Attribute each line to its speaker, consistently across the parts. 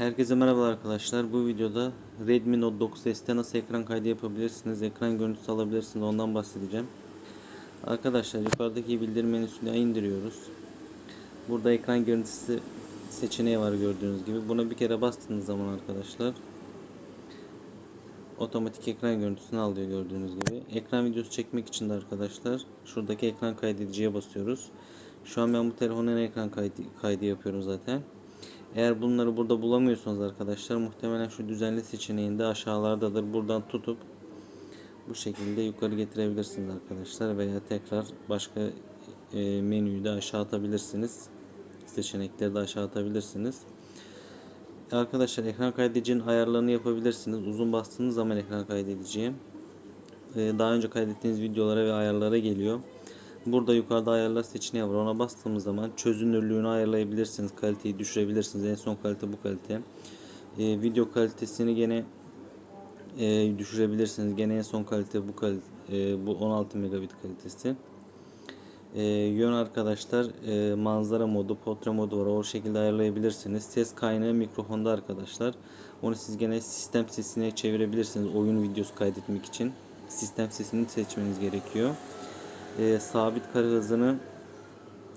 Speaker 1: Herkese merhaba arkadaşlar. Bu videoda Redmi Note 9s'te nasıl ekran kaydı yapabilirsiniz, ekran görüntüsü alabilirsiniz ondan bahsedeceğim. Arkadaşlar yukarıdaki bildirim menüsünü indiriyoruz. Burada ekran görüntüsü seçeneği var gördüğünüz gibi. Buna bir kere bastığınız zaman arkadaşlar otomatik ekran görüntüsünü alıyor gördüğünüz gibi. Ekran videosu çekmek için de arkadaşlar şuradaki ekran kaydediciye basıyoruz. Şu an ben bu telefonun ekran kaydı, kaydı yapıyorum zaten. Eğer bunları burada bulamıyorsanız arkadaşlar muhtemelen şu düzenli seçeneğinde aşağılardadır. Buradan tutup bu şekilde yukarı getirebilirsiniz arkadaşlar veya tekrar başka e, menüyü de aşağı atabilirsiniz. Seçenekleri de aşağı atabilirsiniz. Arkadaşlar ekran kaydedicinin ayarlarını yapabilirsiniz. Uzun bastığınız zaman ekran kaydediciye daha önce kaydettiğiniz videolara ve ayarlara geliyor. Burada yukarıda ayarlar seçeneği var. Ona bastığımız zaman çözünürlüğünü ayarlayabilirsiniz. Kaliteyi düşürebilirsiniz. En son kalite bu kalite. E, video kalitesini gene e, düşürebilirsiniz. Gene en son kalite bu kalite, e, bu 16 megabit kalitesi. E, yön arkadaşlar e, manzara modu, portre modu var. O şekilde ayarlayabilirsiniz. Ses kaynağı mikrofonda arkadaşlar. Onu siz gene sistem sesine çevirebilirsiniz. Oyun videosu kaydetmek için. Sistem sesini seçmeniz gerekiyor. E, sabit kare hızını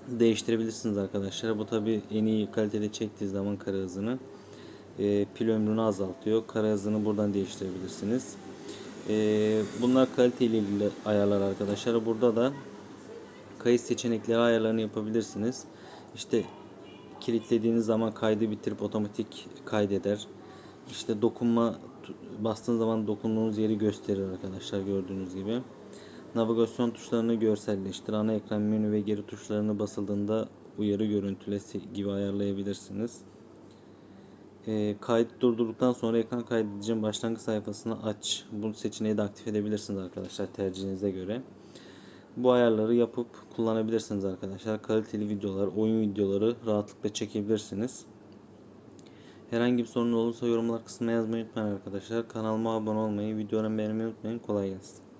Speaker 1: değiştirebilirsiniz arkadaşlar. Bu tabi en iyi kalitede çektiği zaman kare hızını e, pil ömrünü azaltıyor. Kare hızını buradan değiştirebilirsiniz. E, bunlar kalite ile ilgili ayarlar arkadaşlar. Burada da kayıt seçenekleri ayarlarını yapabilirsiniz. İşte kilitlediğiniz zaman kaydı bitirip otomatik kaydeder. İşte dokunma bastığınız zaman dokunduğunuz yeri gösterir arkadaşlar gördüğünüz gibi. Navigasyon tuşlarını görselleştir. Ana ekran menü ve geri tuşlarını basıldığında uyarı görüntüle gibi ayarlayabilirsiniz. E, kayıt durdurduktan sonra ekran kaydedicinin başlangıç sayfasını aç. Bu seçeneği de aktif edebilirsiniz arkadaşlar tercihinize göre. Bu ayarları yapıp kullanabilirsiniz arkadaşlar. Kaliteli videolar, oyun videoları rahatlıkla çekebilirsiniz. Herhangi bir sorun olursa yorumlar kısmına yazmayı unutmayın arkadaşlar. Kanalıma abone olmayı, videolarımı beğenmeyi unutmayın. Kolay gelsin.